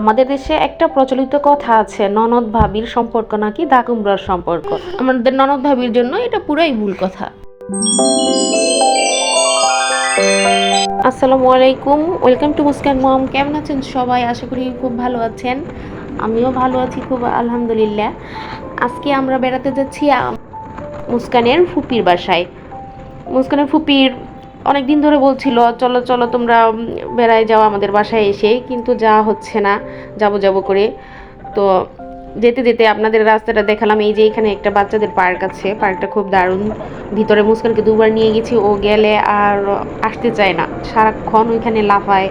আমাদের দেশে একটা প্রচলিত কথা আছে, ননদ ভাবির সম্পর্ক নাকি দাকুমরার সম্পর্ক? আমাদের ননদ ভাবির জন্য এটা পুরাই ভুল কথা। আসসালামু আলাইকুম, ওয়েলকাম টু মুস্কান মম, কেমন আছেন সবাই? আশা করি খুব ভালো আছেন। আমিও ভালো আছি, খুব আলহামদুলিল্লাহ। আজকে আমরা বেড়াতে যাচ্ছি মুস্কানের ফুপির বাসায়। মুস্কানের ফুপির অনেক দিন ধরে বলছিল, চলো চলো, তোমরা বেড়ায় যাও আমাদের বাসায় এসে। কিন্তু যা হচ্ছে না, যাব যাব করে। তো যেতে যেতে আপনাদের রাস্তাটা দেখালাম। এই যে এখানে একটা বাচ্চাদের পার্ক আছে, পার্কটা খুব দারুণ। ভিতরে মুস্কানকে দুবার নিয়ে গেছি, ও গেলে আর আসতে চায় না। সারাক্ষণ ওইখানে লাফায়।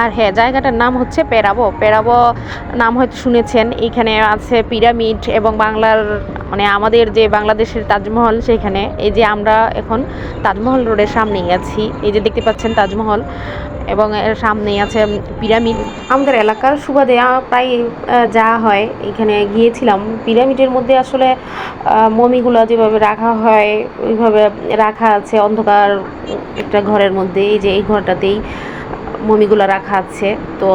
আর হ্যাঁ জায়গাটার নাম হচ্ছে পেরাবো। পেরাবো নাম হয়তো শুনেছেন। এখানে আছে পিরামিড এবং বাংলার মানে আমাদের যে বাংলাদেশের তাজমহল সেখানে। এই যে আমরা এখন তাজমহল রোডের সামনেই আছি। এই যে দেখতে পাচ্ছেন তাজমহল এবং এর সামনেই আছে পিরামিড। আমাদের এলাকার সুবাদে প্রায় যাওয়া হয়, এখানে গিয়েছিলাম। পিরামিডের মধ্যে আসলে মমিগুলো যেভাবে রাখা হয়, ওইভাবে রাখা আছে। অন্ধকার একটা ঘরের মধ্যে। এই যে এই ঘরটাতেই মমিগুলো রাখা আছে। তো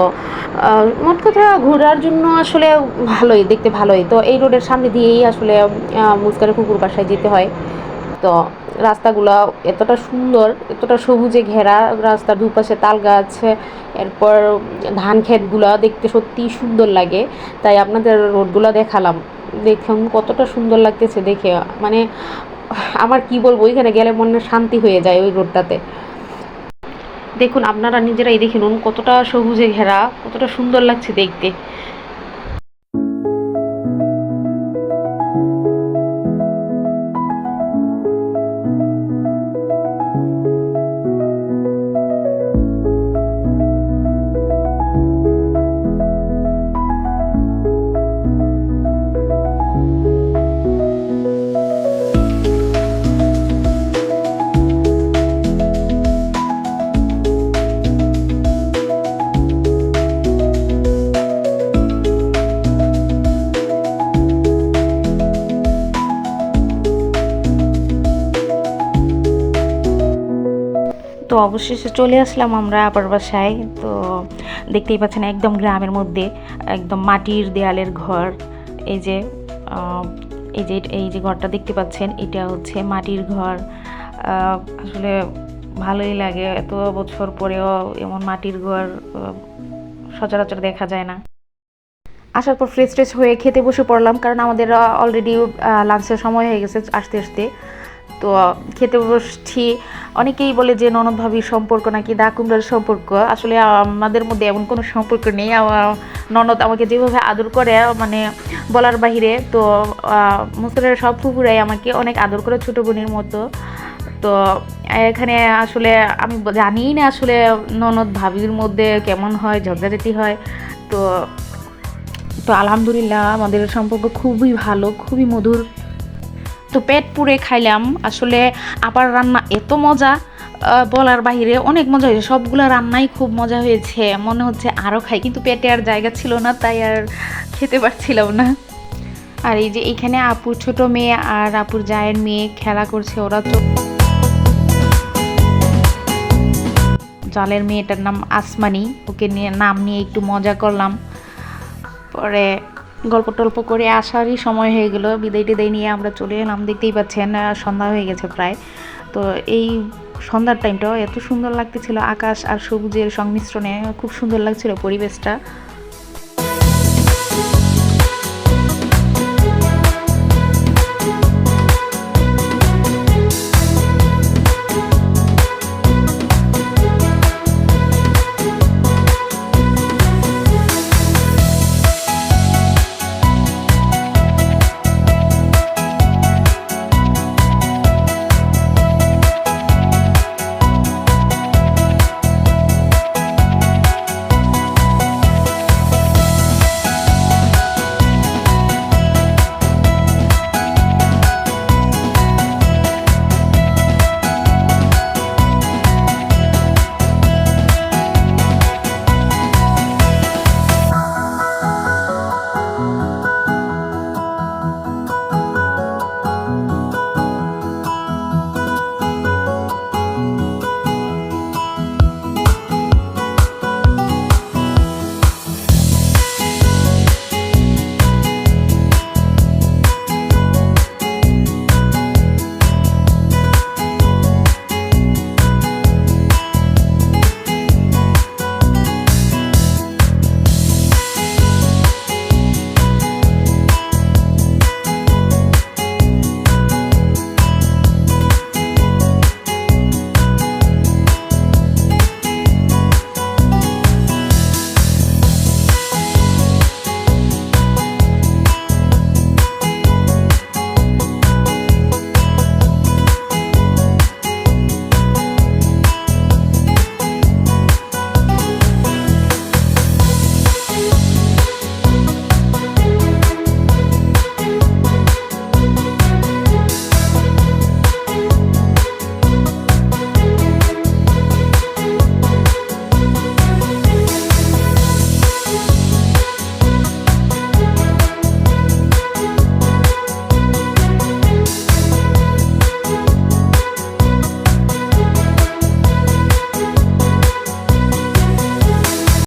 মোট কথা ঘোরার জন্য আসলে ভালোই দেখতে ভালোই। তো এই রোডের সামনে দিয়েই আসলে আহ, কুকুর বাসায় যেতে হয়। তো রাস্তাগুলো এতটা সুন্দর এতটা সবুজে ঘেরা রাস্তার দুপাশে তাল গাছ এরপর ধান ক্ষেতগুলো দেখতে সত্যিই সুন্দর লাগে। তাই আপনাদের রোডগুলো দেখালাম। দেখুন কতটা সুন্দর লাগতেছে দেখে। মানে আমার কি বলব ওইখানে গেলে মনে শান্তি হয়ে যায় ওই রোডটাতে। দেখুন আপনারা নিজেরাই দেখে নুন কতটা সবুজে ঘেরা কতটা সুন্দর লাগছে দেখতে। অবশেষে চলে আসলাম আমরা আবার বাসায়। তো দেখতেই পাচ্ছেন একদম গ্রামের মধ্যে, একদম মাটির দেয়ালের ঘর। এই যে এই যে এই যে ঘরটা দেখতে পাচ্ছেন, এটা হচ্ছে মাটির ঘর। আসলে ভালোই লাগে, এত বছর পরেও এমন মাটির ঘর সচরাচর দেখা যায় না। আসার পর ফ্রেশ ট্রেশ হয়ে খেতে বসে পড়লাম, কারণ আমাদের অলরেডি লাঞ্চের সময় হয়ে গেছে আসতে আসতে তো খেতে বসছি। অনেকেই বলে যে ননদ ভাবির সম্পর্ক নাকি দা কুমড়ার সম্পর্ক। আসলে আমাদের মধ্যে এমন কোনো সম্পর্ক নেই। ননদ আমাকে যেভাবে আদর করে মানে বলার বাহিরে, তো মুসলের সব ফুপুরাই আমাকে অনেক আদর করে ছোটো বোনের মতো। তো এখানে আসলে আমি জানিই না আসলে ননদ ভাবির মধ্যে কেমন হয়, ঝগড়াঝাটি হয়। তো তো আলহামদুলিল্লাহ আমাদের সম্পর্ক খুবই ভালো, খুবই মধুর। তো পেট পুড়ে খাইলাম। আসলে আবার রান্না এত মজা বলার বাইরে অনেক মজা হয়েছে। সবগুলো রান্নাই খুব মজা হয়েছে, মনে হচ্ছে আরও খাই। কিন্তু পেটে আর জায়গা ছিল না, তাই আর খেতে পারছিলাম না। আর এই যে এখানে আপুর ছোট মেয়ে আর আপুর জায়ের মেয়ে খেলা করছে, ওরা তো জালের মেয়েটার নাম আসমানি, ওকে নিয়ে, নাম নিয়ে একটু মজা করলাম। পরে গল্প টল্প করে আসারই সময় হয়ে গেল। বিদায় টিদায় নিয়ে আমরা চলে এলাম। দেখতেই পাচ্ছেন সন্ধ্যা হয়ে গেছে প্রায়। তো এই সন্ধ্যার টাইমটাও এত সুন্দর লাগতেছিল। আকাশ আর সবুজের সংমিশ্রণে খুব সুন্দর লাগছিল পরিবেশটা।